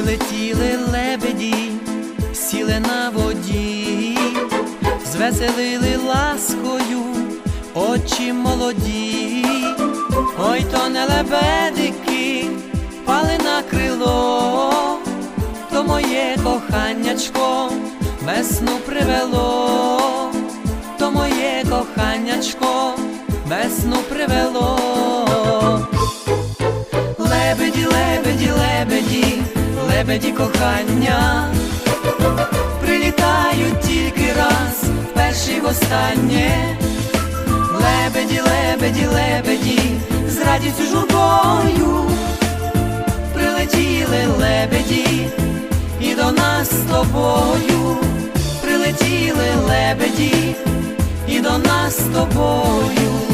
Прилетіли лебеді, сіли на воді, звеселили ласкою очі молоді, ой то не лебедики, пали на крило, то моє коханнячко весну привело, то моє коханячко весну привело. Лебеді кохання, прилітають тільки раз, вперше й востаннє. Лебеді, лебеді, лебеді, з радістю журбою прилетіли лебеді, і до нас з тобою прилетіли лебеді, і до нас з тобою.